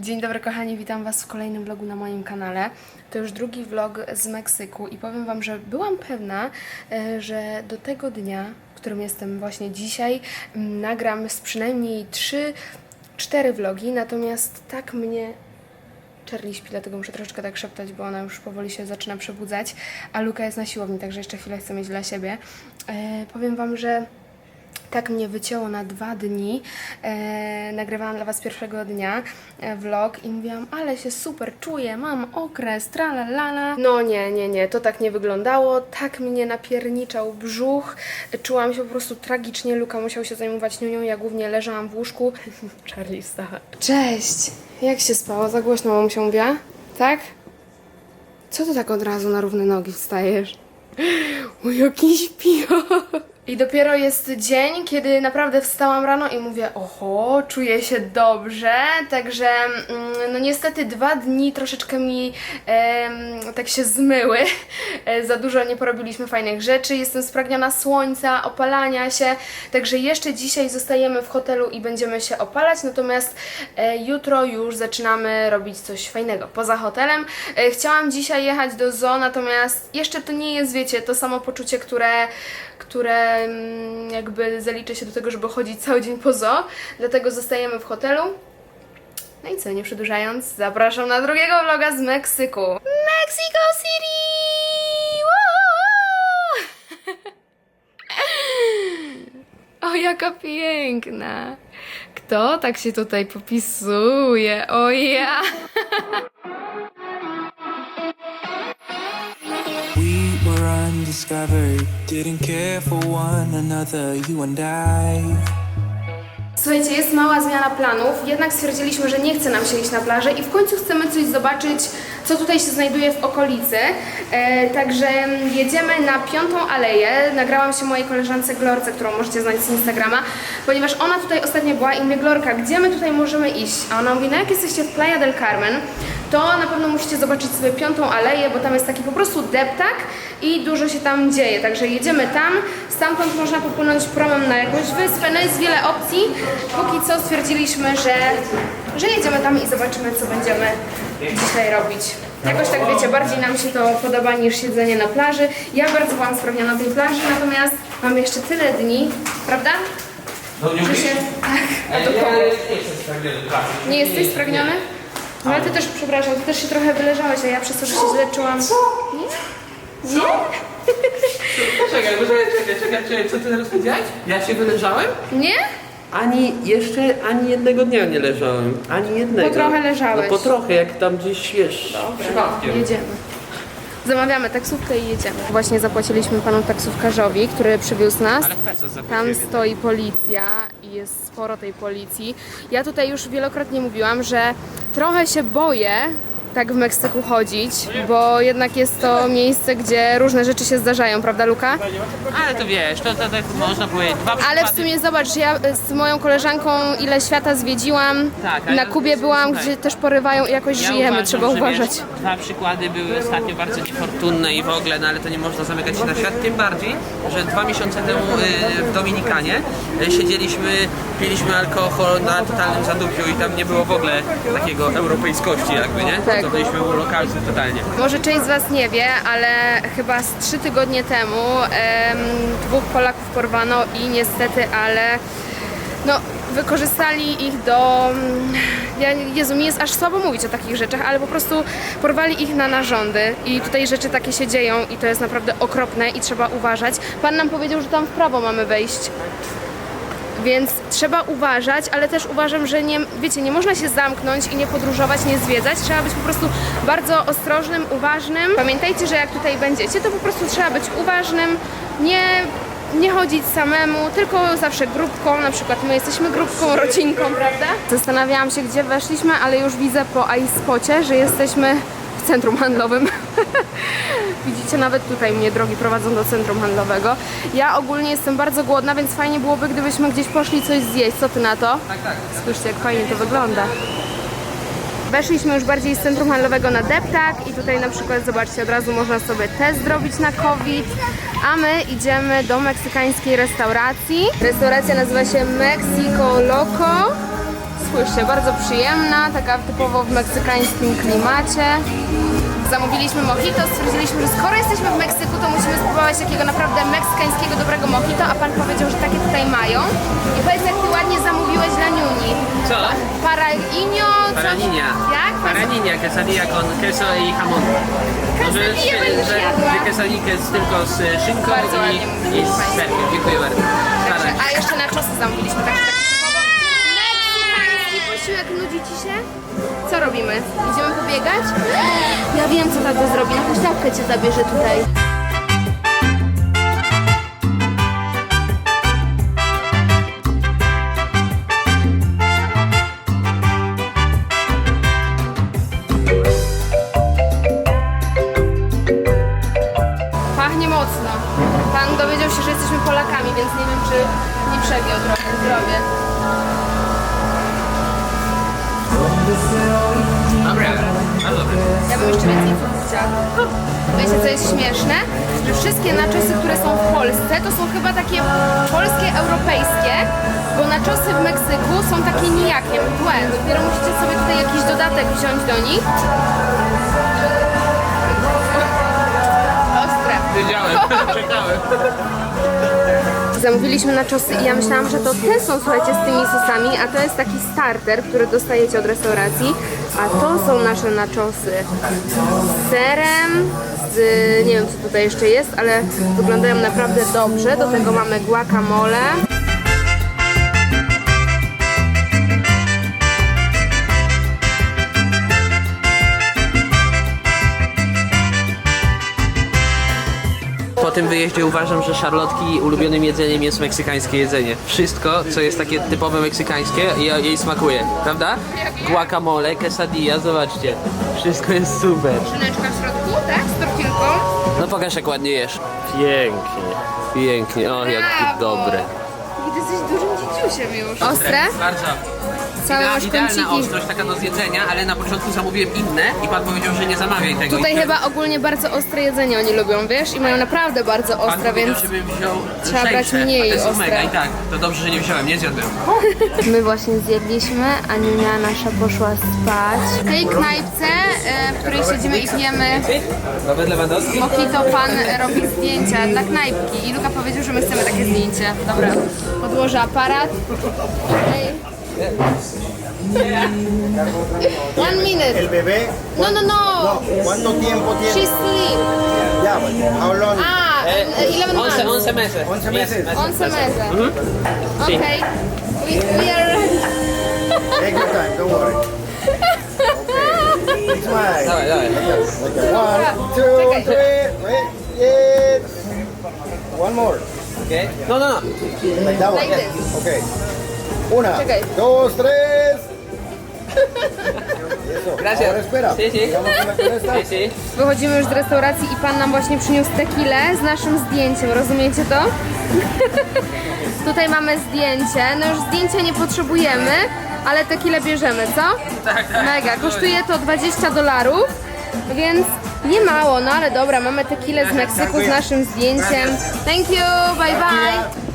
Dzień dobry kochani, witam Was w kolejnym vlogu na moim kanale. To już drugi vlog z Meksyku i powiem Wam, że byłam pewna, e, że do tego dnia, w którym jestem właśnie dzisiaj, nagram z przynajmniej 3-4 vlogi, natomiast tak mnie Charlie śpi, dlatego muszę troszeczkę tak szeptać, bo ona już powoli się zaczyna przebudzać, a Luka jest na siłowni, także jeszcze chwilę chcę mieć dla siebie. E, powiem Wam, że tak mnie wycięło na dwa dni. E, nagrywałam dla Was pierwszego dnia e, vlog i mówiłam, ale się super czuję, mam okres, tralalala. No nie, nie, nie, to tak nie wyglądało. Tak mnie napierniczał brzuch. Czułam się po prostu tragicznie. Luka musiał się zajmować niunią, ja głównie leżałam w łóżku. Charlie wstała. Cześć! Jak się spało? Za głośno mamusia mówiła? Tak? Co ty tak od razu na równe nogi wstajesz? O, jaki śpio. I dopiero jest dzień, kiedy naprawdę wstałam rano i mówię, oho, czuję się dobrze, także mm, no niestety dwa dni troszeczkę mi tak się zmyły, E, za dużo nie porobiliśmy fajnych rzeczy, jestem spragniona słońca, opalania się, także jeszcze dzisiaj zostajemy w hotelu i będziemy się opalać, natomiast e, jutro już zaczynamy robić coś fajnego poza hotelem. E, chciałam dzisiaj jechać do zoo, natomiast jeszcze to nie jest, wiecie, to samo poczucie, które, które mm, jakby zaliczy się do tego, żeby chodzić cały dzień po zoo, dlatego zostajemy w hotelu. No i co, nie przedłużając, zapraszam na drugiego vloga z Meksyku. Mexico City! O, jaka piękna! Kto tak się tutaj popisuje? O ja! were undiscovered, didn't care for one another, you and I. Słuchajcie, jest mała zmiana planów, jednak stwierdziliśmy, że nie chce nam się iść na plażę i w końcu chcemy coś zobaczyć, co tutaj się znajduje w okolicy. E, także jedziemy na Piątą Aleję. Nagrałam się mojej koleżance Glorce, którą możecie znać z Instagrama, ponieważ ona tutaj ostatnio była i mówię, Glorka, gdzie my tutaj możemy iść? A ona mówi, no jak jesteście w Playa del Carmen, to na pewno musicie zobaczyć sobie Piątą Aleję, bo tam jest taki po prostu deptak i dużo się tam dzieje. Także jedziemy tam, stamtąd można popłynąć promem na jakąś wyspę, no jest wiele opcji. Póki co stwierdziliśmy, że, że jedziemy tam i zobaczymy, co będziemy dzisiaj robić. Jakoś tak wiecie, bardziej nam się to podoba niż siedzenie na plaży. Ja bardzo byłam sprawniona na tej plaży, natomiast mamy jeszcze tyle dni, prawda? Że się... Tak, a. Nie jesteś spragniony? No ale ty też, przepraszam, ty też się trochę wyleżałeś, a ja przez to, że się źle czułam... Nie? Nie? Czekaj, może czekaj, czekaj, czekaj, co ty teraz powiedziałeś? Ja się wyleżałem? Nie? Ani jeszcze, ani jednego dnia nie leżałem. Ani jednego. Po trochę leżałeś. No po trochę, jak tam gdzieś, wiesz, przypadkiem. Jedziemy. Zamawiamy taksówkę i jedziemy. Właśnie zapłaciliśmy panu taksówkarzowi, który przywiózł nas. Ale w peso Tam zapłaciłem. stoi policja i jest sporo tej policji. Ja tutaj już wielokrotnie mówiłam, że trochę się boję tak w Meksyku chodzić, bo jednak jest to miejsce, gdzie różne rzeczy się zdarzają, prawda Luka? Ale to wiesz, to, to, tak można powiedzieć. Dwa Ale w sumie zobacz, że ja z moją koleżanką ile świata zwiedziłam, Tak, ale na Kubie byłam, słuchaj. gdzie też porywają i jakoś Ja żyjemy, uważam, trzeba że uważać. Wiesz, dwa przykłady były ostatnio bardzo niefortunne i w ogóle, no ale to nie można zamykać się na świat. Tym bardziej, że dwa miesiące temu y, w Dominikanie y, siedzieliśmy, piliśmy alkohol na totalnym zadupiu i tam nie było w ogóle takiego europejskości jakby, nie? Tak. To byliśmy u lokalcy totalnie. Może część z Was nie wie, ale chyba z trzy tygodnie temu em, dwóch Polaków porwano i niestety, ale no, wykorzystali ich do. mm, Ja, Jezu, mi jest aż słabo mówić o takich rzeczach, ale po prostu porwali ich na narządy i tutaj rzeczy takie się dzieją i to jest naprawdę okropne i trzeba uważać. Pan nam powiedział, że tam w prawo mamy wejść. Więc trzeba uważać, ale też uważam, że nie, wiecie, nie można się zamknąć i nie podróżować, nie zwiedzać. Trzeba być po prostu bardzo ostrożnym, uważnym. Pamiętajcie, że jak tutaj będziecie, to po prostu trzeba być uważnym, nie, nie chodzić samemu, tylko zawsze grupką. Na przykład my jesteśmy grupką, rodzinką, prawda? Zastanawiałam się, gdzie weszliśmy, ale już widzę po iSpocie, że jesteśmy centrum handlowym. Widzicie, nawet tutaj mnie drogi prowadzą do centrum handlowego. Ja ogólnie jestem bardzo głodna, więc fajnie byłoby, gdybyśmy gdzieś poszli coś zjeść. Co ty na to? Tak, tak. Spójrzcie, jak fajnie to wygląda. Weszliśmy już bardziej z centrum handlowego na deptak i tutaj na przykład, zobaczcie, od razu można sobie test zrobić na COVID, a my idziemy do meksykańskiej restauracji. Restauracja nazywa się Mexico Loco. spójrzcie, bardzo przyjemna, taka typowo w meksykańskim klimacie. Zamówiliśmy mojito, stwierdziliśmy, że skoro jesteśmy w Meksyku, to musimy spróbować takiego naprawdę meksykańskiego dobrego mojito, a pan powiedział, że takie tutaj mają. I powiedz, jak ty ładnie zamówiłeś dla Niuni. Co? Parainio, coś... Paraninia. Jak? Paraninia, quesadilla con queso i jamon. Quesadilla będę że, jadła. że quesadillkę z, tylko z szynką Bardzo i, ładnie i mówisz z serkiem. Dziękuję bardzo. Także, a jeszcze na czosy zamówiliśmy, także posiłek. Nudzi Ci się? Co robimy? Idziemy pobiegać? Ja wiem, co tato zrobi. Na huśtawkę Cię zabierze tutaj. Pachnie mocno. Pan dowiedział się, że jesteśmy Polakami, więc nie wiem, czy nie przegiął trochę zdrowie. Dobra, bardzo dobry. Ja bym jeszcze więcej chciała. Wiecie, co jest śmieszne? Że wszystkie naczosy, które są w Polsce, to są chyba takie polskie, europejskie, bo naczosy w Meksyku są takie nijakie, mdłe. Dopiero musicie sobie tutaj jakiś dodatek wziąć do nich. Ostre. Wiedziałem, czekałem. Zamówiliśmy naczosy i ja myślałam, że to te są, słuchajcie, z tymi sosami, a to jest taki starter, który dostajecie od restauracji, a to są nasze naczosy z serem, z nie wiem co tutaj jeszcze jest, ale wyglądają naprawdę dobrze. Do tego mamy guacamole. Tym wyjeździe uważam, że szarlotki ulubionym jedzeniem jest meksykańskie jedzenie. Wszystko, co jest takie typowe meksykańskie, je- jej smakuje, prawda? Guacamole, quesadilla, zobaczcie. Wszystko jest super. Szyneczka w środku, tak? Z tortilką. No pokaż jak ładnie jesz. Pięknie. Pięknie, o jak Brawo. dobre. I ty jesteś dużym dzidziusiem już. Ostre? Bardzo. Całe masz Idealna kąciki. ostrość taka do zjedzenia, ale na początku zamówiłem inne i pan powiedział, że nie zamawiaj tego. Tutaj I chyba ogólnie bardzo ostre jedzenie oni lubią, wiesz? I mają naprawdę bardzo Pan ostre, powiedział, więc żebym wziął trzeba brać lżejsze, mniej a to jest ostre. mega i tak, to dobrze, że nie wziąłem, nie zjadłem. My właśnie zjedliśmy, a Ninia nasza poszła spać. W tej knajpce, e, w której siedzimy i pijemy Lewandowski? mojito, pan robi zdjęcia dla knajpki i Luka powiedział, że my chcemy takie zdjęcie. Dobra, podłożę aparat. Ej. One minute. El bebé, No, no, no. ¿cuánto tiempo She's tiene? sleep. Ya, pues, how long? Ah, e, 11 months. 11, 11 meses. 11 meses. 11 meses. Okay. We, we are ready. Take your time, don't worry. Okay. Smile. Dawaj, dawaj. Okay, one, two, three, wait, yes. One more. Okay. No, no, no. Like that one. Like this. Okay. Una, Czekaj. dos, tres. Eso. Gracias. Ahora espera. Sí, sí. La. Sí, sí. Wychodzimy już z restauracji i pan nam właśnie przyniósł tequilę z naszym zdjęciem, rozumiecie to? Tutaj mamy zdjęcie, no już zdjęcia nie potrzebujemy, ale tequilę bierzemy, co? Tak, tak. Mega, kosztuje to 20 dolarów, więc nie mało, no ale dobra, mamy tequilę z Meksyku z naszym zdjęciem. Thank you, bye bye.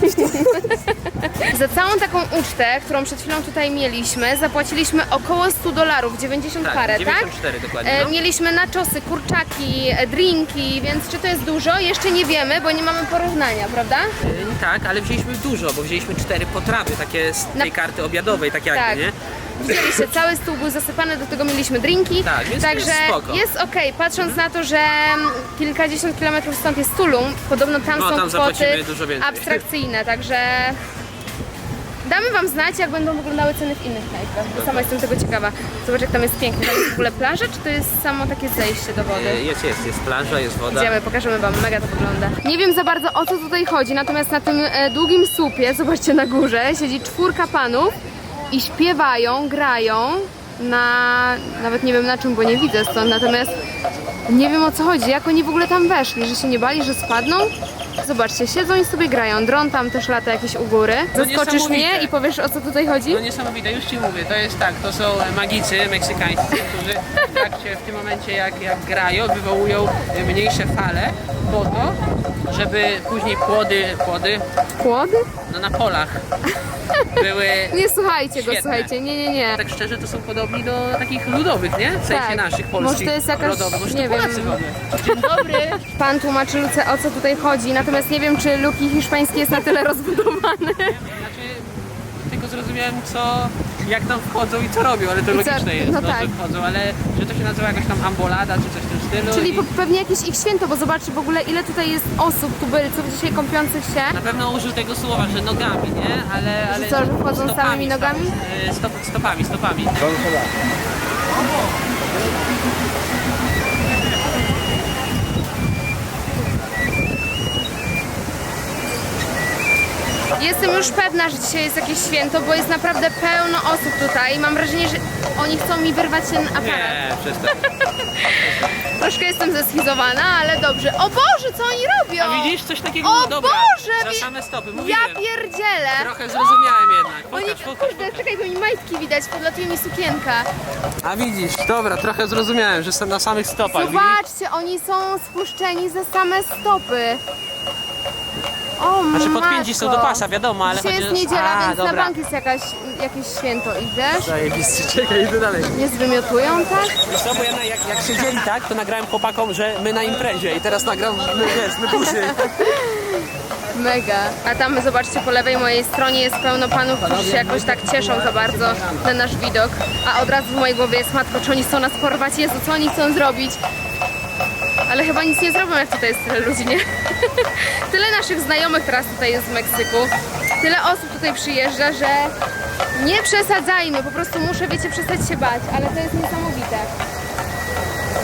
Za całą taką ucztę, którą przed chwilą tutaj mieliśmy, zapłaciliśmy około 100 dolarów, 90 Tak, parę, 94 tak? dokładnie, E, no. Mieliśmy naczosy, kurczaki, e, drinki, więc czy to jest dużo? Jeszcze nie wiemy, bo nie mamy porównania, prawda? Y, Tak, ale wzięliśmy dużo, bo wzięliśmy cztery potrawy, takie z tej Na- karty obiadowej, tak jakby, Tak. nie? Widzieliście, cały stół był zasypany, do tego mieliśmy drinki. Tak, więc Także jest spoko. jest okej, patrząc na to, że kilkadziesiąt kilometrów stąd jest Tulum, podobno tam No, są tam kwoty zapłacimy dużo więcej. abstrakcyjne, także damy wam znać, jak będą wyglądały ceny w innych knajpach, bo sama jestem tego ciekawa. Zobacz, jak tam jest pięknie. Tam jest w ogóle plaża, czy to jest samo takie zejście do wody? Y, Jest, jest, jest plaża, jest woda. Idziemy, pokażemy wam, mega to wygląda. Nie wiem za bardzo o co tutaj chodzi, natomiast na tym e, długim słupie, zobaczcie na górze, siedzi czwórka panów i śpiewają, grają na... nawet nie wiem na czym, bo nie widzę stąd, natomiast nie wiem o co chodzi, jak oni w ogóle tam weszli, że się nie bali, że spadną? Zobaczcie, siedzą i sobie grają, dron tam też lata jakieś u góry. Zaskoczysz mnie i powiesz o co tutaj chodzi? No niesamowite, już Ci mówię, to jest tak, to są magicy meksykańscy, którzy w trakcie, w tym momencie jak, jak grają, wywołują mniejsze fale po to, żeby później płody, płody, Płody? No na polach były... Nie słuchajcie go, Świetne. słuchajcie, nie, nie, nie. Tak szczerze, to są podobni do takich ludowych, nie? W sensie Tak. naszych Może polskich to jest jakaś- rodowych. Może nie to wiem. Polacy w ogóle. Dzień dobry. Pan tłumaczy Luce o co tutaj chodzi, natomiast nie wiem czy luki hiszpańskie jest na tyle rozbudowane. Znaczy, tylko zrozumiałem co, jak tam wchodzą i co robią, ale to I co- logiczne jest, no no, tak. że wchodzą, ale że to się nazywa jakoś tam ambolada czy coś w tym stylu. Czyli i pewnie jakieś ich święto, bo zobaczcie w ogóle ile tutaj jest osób, tubylców dzisiaj kąpiących się. Na pewno użył tego słowa, że nogami, nie? Ale, ale co, że wchodzą stopami, samymi nogami? stop- Stop, stopami, stopami. Jestem już pewna, że dzisiaj jest jakieś święto, bo jest naprawdę pełno osób tutaj. Mam wrażenie, że oni chcą mi wyrwać ten aparat. Nie, przestań. Troszkę jestem zeschizowana, ale dobrze. O Boże, co oni robią? A widzisz coś takiego? O Dobra, Boże! za wi- same stopy, Ja mówiłem. pierdzielę! Trochę zrozumiałem jednak. Oni, Pokaż, pokaż, kurde, pokaż. czekaj, bo mi majtki widać, podlatuje mi sukienka. A widzisz, dobra, trochę zrozumiałem, że są na samych stopach, widzisz? Zobaczcie, oni są spuszczeni za same stopy. O Znaczy podpięci są do pasa, wiadomo, ale Dzisiaj chodzi jest niedziela, A, więc dobra. na bank jest jakaś, jakieś święto, idziesz? Zajebiście, czekaj, idę dalej. Nie zwymiotują, tak? Wiesz co, bo ja na, jak, jak siedzieli tak, to nagrałem chłopakom, że my na imprezie i teraz nagram, my, wiesz, my później. Mega. A tam zobaczcie po lewej mojej stronie jest pełno panów, którzy się jakoś tak cieszą za bardzo na nasz widok. A od razu w mojej głowie jest matko, czy oni chcą nas porwać? Jezu, co oni chcą zrobić? Ale chyba nic nie zrobią, jak tutaj jest tyle ludzi, nie? tyle naszych znajomych teraz tutaj jest w Meksyku. Tyle osób tutaj przyjeżdża, że nie przesadzajmy. Po prostu muszę, wiecie, przestać się bać, ale to jest niesamowite.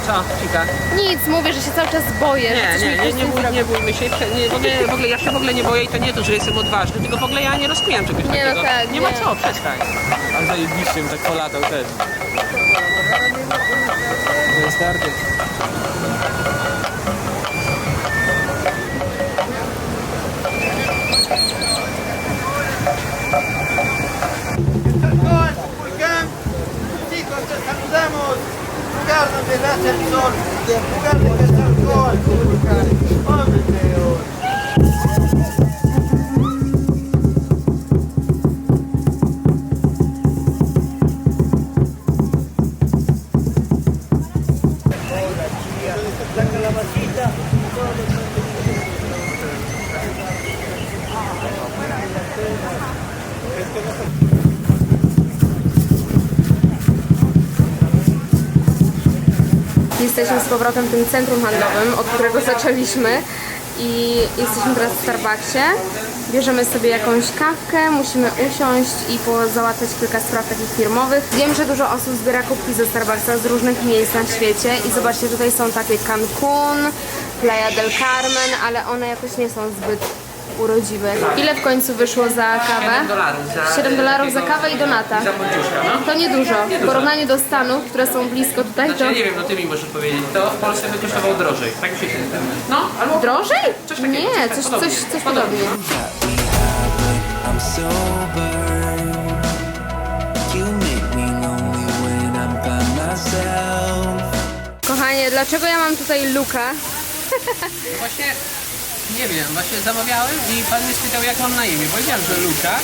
Co, Cika? Nic, mówię, że się cały czas boję. że Nie, mi nie, nie, ktoś nie, bój, zrobi. nie bójmy się, prze- nie, w, ogóle, w ogóle ja się w ogóle nie boję i to nie to, że jestem odważny, tylko w ogóle ja nie rozkminiam czegoś Nie, no takiego. tak, nie ma nie. co, przestań. A zajebiście bym tak polatał też. To jest target. Saludamos. Lugar donde nace el sol. Lugar donde está el sol. Z powrotem tym centrum handlowym, od którego zaczęliśmy i jesteśmy teraz w Starbucksie. Bierzemy sobie jakąś kawkę, musimy usiąść i pozałatwiać kilka spraw takich firmowych. Wiem, że dużo osób zbiera kubki ze Starbucksa z różnych miejsc na świecie i zobaczcie, tutaj są takie Cancun, Playa del Carmen, ale one jakoś nie są zbyt urodziwe. Ile w końcu wyszło za kawę? 7 dolarów za... 7 dolarów za kawę i donata. I za no. To niedużo. W porównaniu do Stanów, które są blisko tutaj, Znaczy, to... ja nie wiem, no ty mi możesz powiedzieć, to w Polsce by kosztowało drożej. Tak mi się wydaje. No, albo... Drożej? Coś takiego, Nie, coś coś, tak coś, podobnie. coś Podobnie. podobnie. Myself. Kochanie, dlaczego ja mam tutaj luka? Właśnie, nie wiem, właśnie zamawiałem i pan mnie spytał jak mam na imię. Powiedziałem, że Luka.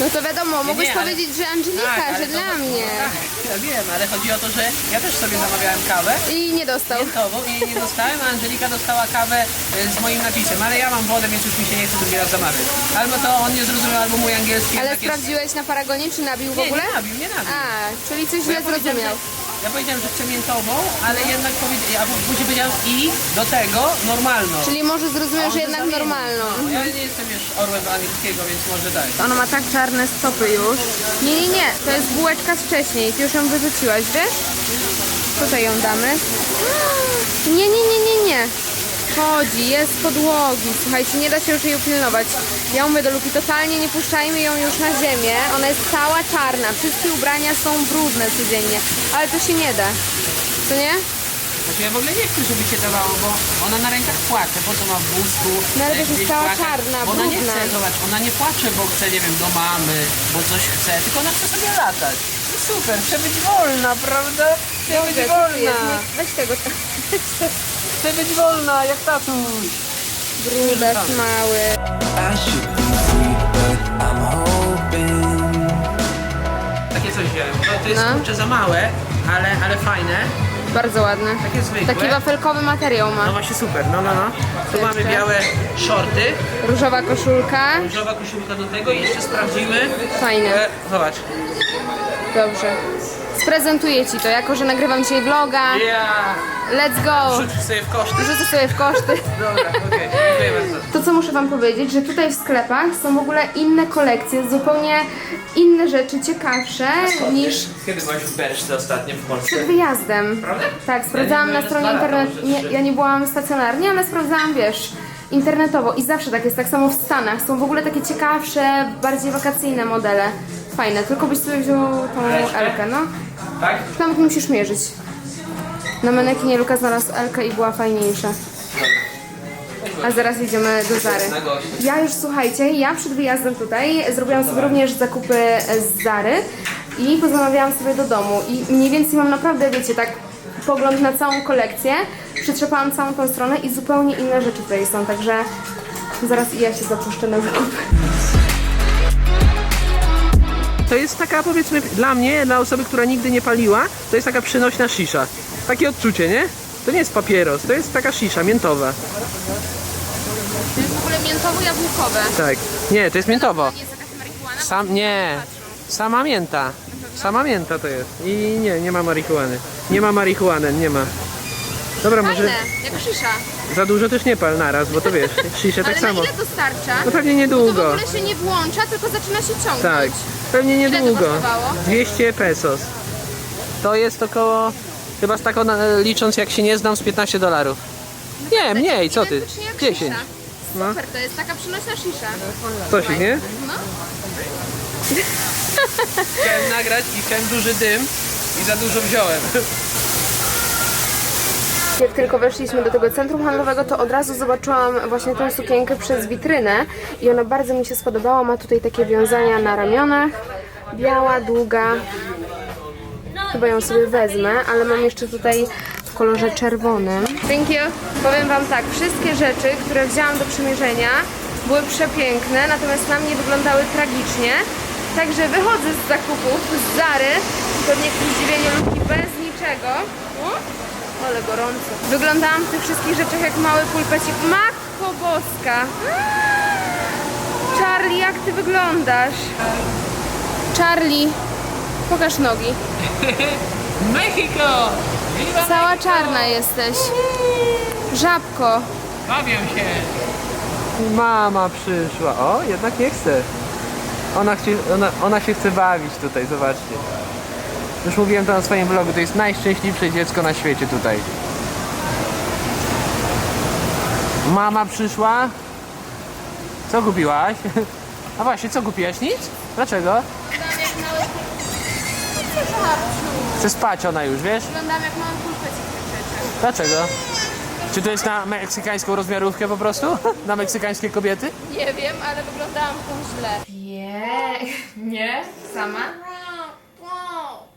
No to wiadomo, mogłeś nie, ale- powiedzieć, że Angelika, Tak, ale że to- dla mnie. Tak, ja wiem, ale chodzi o to, że ja też sobie zamawiałem kawę I nie dostał. miętową i jej nie dostałem, a Angelika dostała kawę e, z moim napisem, ale ja mam wodę, więc już mi się nie chce drugi raz zamawiać. Albo to on nie zrozumiał, albo mój angielski Ale sprawdziłeś na paragonie, czy nabił w Nie, ogóle? nie nabił, nie nabił. A, czyli coś źle zrozumiał. Ja powiedziałem, że chcę miętową, ale jednak powiedziałem, ja później powiedziałem i do tego normalną. Czyli może zrozumiał, że jednak normalną. No, ja nie jestem już orłem angielskiego, więc może daj. Ona ma tak czarne stopy już. Nie, nie, nie, to jest bułeczka z wcześniej. Ty już ją wyrzuciłaś, wiesz? Tutaj ją damy. Nie, nie, nie, nie, nie. Chodzi, jest podłogi. Słuchajcie, nie da się już jej upilnować. Ja mówię do Luki, totalnie nie puszczajmy ją już na ziemię. Ona jest cała czarna. Wszystkie ubrania są brudne codziennie. Ale to się nie da. Co nie? Znaczy ja w ogóle nie chcę, żeby się dawało, bo ona na rękach płacze, po co ma w wózku. No ale wiesz, jest cała płakać. czarna, Bo Ona nie brudna. chce, zobacz, ona nie płacze, bo chce, nie wiem, do mamy, bo coś chce, tylko ona chce sobie latać. I super, chce być wolna, prawda? Chce być Dobrze, co tu wolna. jest? Weź tego. Chce być wolna, jak tatuś. Brudas mały. Takie coś wziąłem. To, to jest No. kurczę za małe, ale, ale fajne. Bardzo ładne. Takie zwykłe. Taki wafelkowy materiał No ma. właśnie super, no no no. Tu mamy białe shorty, Różowa koszulka. różowa koszulka do tego i jeszcze sprawdzimy. Fajne. E, zobacz. Dobrze. Sprezentuję Ci to, jako że nagrywam dzisiaj vloga. Ja Let's go! rzuć sobie w koszty. Rzucę sobie w koszty. Dobra, okej, dziękuję bardzo. To co muszę Wam powiedzieć, że tutaj w sklepach są w ogóle inne kolekcje, zupełnie inne rzeczy, ciekawsze niż Kiedy byłaś w Berszce ostatnio w Polsce? przed wyjazdem. Prawda? Tak, sprawdzałam Ja na nie stronie internet. dwa lata, Nie, ja nie byłam stacjonarnie, ale sprawdzałam, wiesz, internetowo i zawsze tak jest, tak samo w Stanach. Są w ogóle takie ciekawsze, bardziej wakacyjne modele. Fajne, tylko byś sobie wziął tą Elkę? Elkę, no. Tak? Nie musisz mierzyć. Na manekinie Luka znalazł Elkę i była fajniejsza. A zaraz jedziemy do Zary. Ja już słuchajcie, ja przed wyjazdem tutaj zrobiłam sobie również zakupy z Zary i pozamawiałam sobie do domu. I mniej więcej mam naprawdę, wiecie, tak pogląd na całą kolekcję. Przetrzepałam całą tą stronę i zupełnie inne rzeczy tutaj są, także zaraz i ja się zapuszczę na zakupy. To jest taka powiedzmy dla mnie, dla osoby, która nigdy nie paliła, to jest taka przynośna shisha. Takie odczucie, nie? To nie jest papieros, to jest taka shisha miętowa. To jest w ogóle miętowo-jabłkowe. Tak. Nie, to jest miętowo. Nie jest jakaś marihuana? Sam, nie. Sama mięta. Sama mięta to jest. I nie, nie ma marihuany. Nie ma marihuany, nie ma. Dobra, może Fajne, jak szysza. za dużo też nie pal naraz, bo to wiesz, shisha tak Ale samo. na ile to starcza? No pewnie To w niedługo. ogóle się nie włącza, tylko zaczyna się ciągnąć. Tak, pewnie Ile to niedługo. kosztowało? 200 pesos. To jest około, chyba z taką na- licząc jak się nie znam, z 15 dolarów. Nie, mniej, co ty? Identycznie jak 10. Szysza. No. Super, to jest taka przynośna szysza. Coś, nie? No. Chciałem nagrać i chciałem duży dym i za dużo wziąłem. Jak tylko weszliśmy do tego centrum handlowego, to od razu zobaczyłam właśnie tę sukienkę przez witrynę i ona bardzo mi się spodobała. Ma tutaj takie wiązania na ramionach. Biała, długa. Chyba ją sobie wezmę, ale mam jeszcze tutaj w kolorze czerwonym. Thank you. Powiem Wam tak, wszystkie rzeczy, które wzięłam do przymierzenia były przepiękne, natomiast na mnie wyglądały tragicznie. Także wychodzę z zakupów, z Zary, pewnie ku zdziwieniu ludzi bez niczego. O, ale gorąco. Wyglądałam w tych wszystkich rzeczach jak mały pulpecik. Matko Boska! Charlie, jak Ty wyglądasz? Charlie, pokaż nogi. Mexico! Viva Cała czarna jesteś. Żabko. Bawię się! Mama przyszła. O, jednak nie chce. Ona, chcie, ona, ona się chce bawić tutaj, zobaczcie. Już mówiłem to na swoim vlogu, to jest najszczęśliwsze dziecko na świecie tutaj. Mama przyszła. Co kupiłaś? A właśnie, co kupiłaś? Nic? Dlaczego? Chce spać ona już, wiesz? Wyglądam jak tych rzeczach. Dlaczego? Czy to jest na meksykańską rozmiarówkę po prostu? Na meksykańskie kobiety? Nie wiem, ale wyglądałam tą źle. Nie, nie? Sama?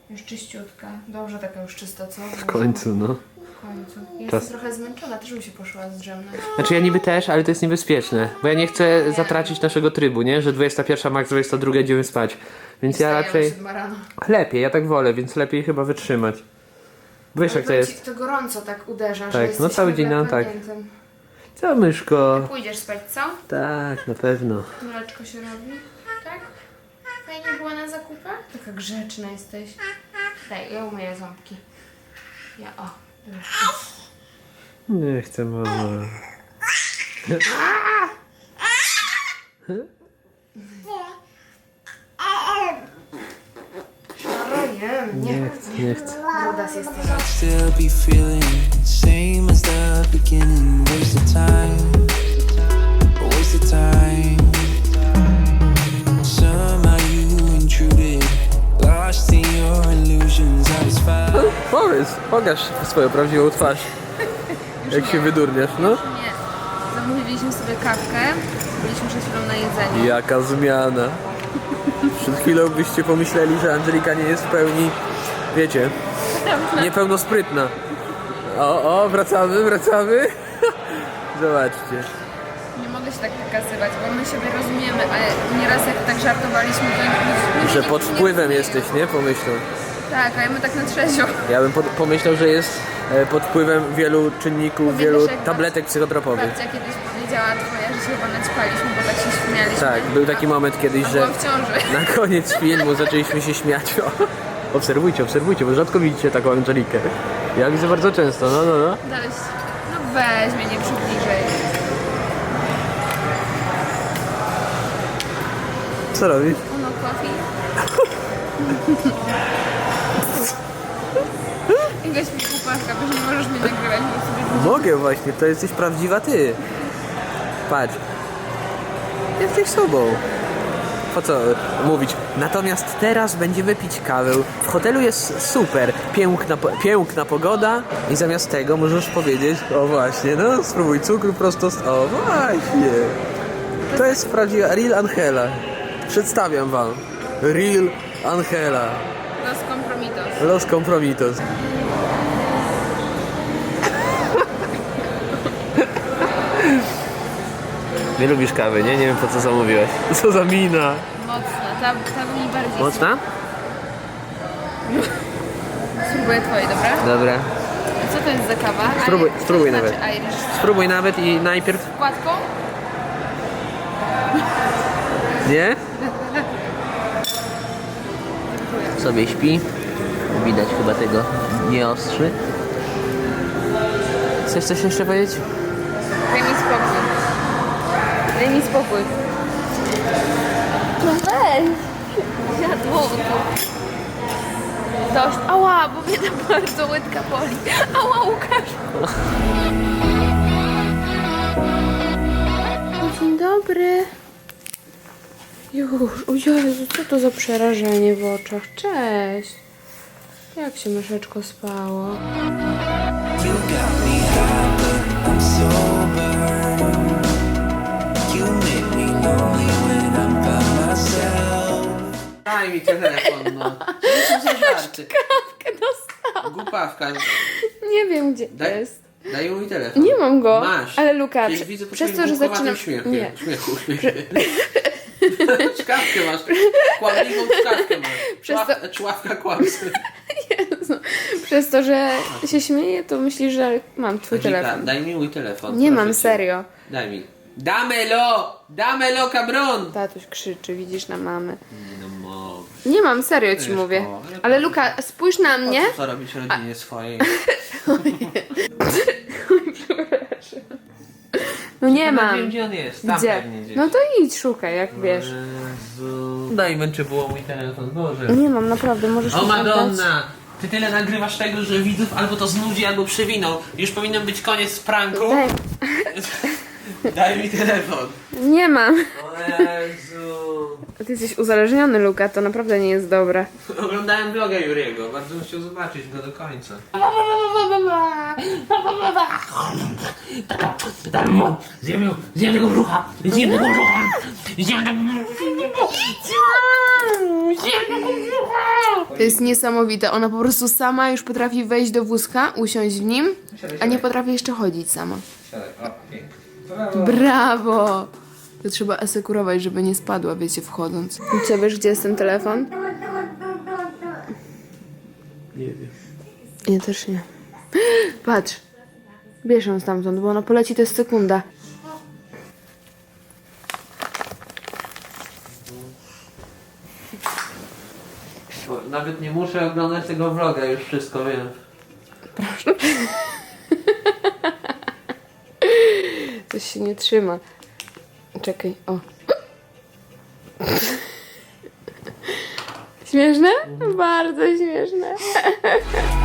Już czyściutka. Dobrze taka już czysta, co? W końcu, no. Końcu. Jestem trochę zmęczona, też bym się poszła zdrzemnąć. Znaczy ja niby też, ale to jest niebezpieczne, bo ja nie chcę zatracić naszego trybu, nie? Że 21 max, 22 idziemy spać. Więc ja raczej... rano. Lepiej, ja tak wolę, więc lepiej chyba wytrzymać. Wiesz jak to Powiem ci, jest? To gorąco tak uderza, że Tak, no jesteś cały nagle dzień, no tak. Co myszko? Pójdziesz spać, co? Tak, na pewno. Mleczko się robi? Tak? Fajnie była na zakupach? Taka grzeczna jesteś. Daj, ja umyję ząbki. Ja, o. Nie chcę mama. Nie chcę, nie chcę. Brudas jesteś. Still be feeling same as the beginning. Waste of time, waste of time. Powiedz, pokaż swoją prawdziwą twarz. Jak się wydurniasz, no? Nie. Zamówiliśmy sobie kawkę. Byliśmy przed chwilą na jedzeniu. Jaka zmiana. Przed chwilą byście pomyśleli, że Angelika nie jest w pełni, wiecie, niepełnosprytna. O, o, wracamy, wracamy. Zobaczcie. Nie mogę się tak pokazywać, bo my siebie rozumiemy, ale nieraz jak tak żartowaliśmy, to Że pod wpływem jesteś, nie? Pomyślą. Tak, a ja my tak na trzezio. Ja bym pod, pomyślał, że jest e, pod wpływem wielu czynników, wielu jak tabletek psychotropowych. Babcia kiedyś powiedziała twoja, że się chyba naćpaliśmy, bo tak się śmialiśmy. Tak, był taki moment kiedyś, że byłam w ciąży. na koniec filmu zaczęliśmy się śmiać. O, obserwujcie, obserwujcie, bo rzadko widzicie taką Angelikę. Ja widzę bardzo często, no, no, no. Dalej, no weź mnie, nie przybliżej. Co robisz? Uno coffee. Mi głupawka, bo nie możesz mnie nagrywać, bo sobie Mogę właśnie, to jesteś prawdziwa ty. Patrz. Jesteś sobą. Po co mówić? Natomiast teraz będziemy pić kawę. W hotelu jest super, piękna, po- piękna pogoda i zamiast tego możesz powiedzieć, o właśnie, no spróbuj cukru prosto z... O właśnie. To jest prawdziwa Real Angela. Przedstawiam wam. Real Angela. Los compromitos. Los compromitos. Nie lubisz kawy, nie? Nie wiem po co zamówiłeś. Co za mina. Mocna, ta, ta mi bardziej Mocna? Spróbuję twoje, dobra? Dobra. A co to jest za kawa? Spróbuj- Irish, spróbuj to nawet. Znaczy Irish. Spróbuj nawet i najpierw... Płatką? Nie? Sobie śpi. Widać chyba tego nie ostrzy. Chcesz coś jeszcze powiedzieć? Daj mi spokój. Daj mi spokój. No weź. Jadło Dość. Ała, bo mnie tam bardzo łydka boli. Ała, Łukasz. Dzień dobry. Już. O Jezu, co to za przerażenie w oczach. Cześć. Jak się myszeczko spało? You got me high, but I'm sober. Daj mi telefon, no. To są żarty. Dostałam. Głupawka. Nie wiem, gdzie Daj, jest. daj mój telefon. Nie mam go. Masz. Ale Luka, Przecież widzę po przez to, że zaczynam- Śmiechu, Nie. śmiechu. Czkawkę masz. Kłamliwą czkawkę masz. Przez Czław, to- Czławka kłamcy. Jezu. Przez to, że się śmieję, to myślisz, że mam twój telefon. Daj mi mój telefon. Nie mam, cię. serio. Daj mi. Damelo! Damelo cabron! Tatuś krzyczy, widzisz na mamy. Mo. Nie mam, serio ci Wiesz, mówię. ale Ale to- Luka, spójrz na mnie. Co robić rodzinie swojej? No nie mam. Wiem gdzie on jest. Tam Gdzie? pewnie gdzieś. No to idź, szukaj, jak wiesz. Jezu. Daj męczy było mój telefon, Boże. Nie mam, naprawdę, możesz O mi oddać? Madonna! Ty tyle nagrywasz tego, że widzów albo to znudzi, albo przewinął. Już powinien być koniec pranku. Daj. Daj mi telefon. Nie mam. O Jezu. Ty jesteś uzależniony, Luka, to naprawdę nie jest dobre. Oglądałem vloga Juriego, bardzo bym chciał zobaczyć go do końca. Zjem, zjem tego brzucha! Zjem tego brzucha! Zjem tego To jest niesamowite. Ona po prostu sama już potrafi wejść do wózka, usiąść w nim, a nie potrafi jeszcze chodzić sama. Brawo! To trzeba asekurować, żeby nie spadła, wiecie, wchodząc. I co, wiesz, gdzie jest ten telefon? Nie wiem. Ja też nie. Patrz. Bierz ją stamtąd, bo ona poleci, to jest sekunda. Bo Nawet nie muszę oglądać tego vloga, już wszystko wiem. Coś się nie trzyma. Czekaj, o. Śmieszne? Bardzo śmieszne.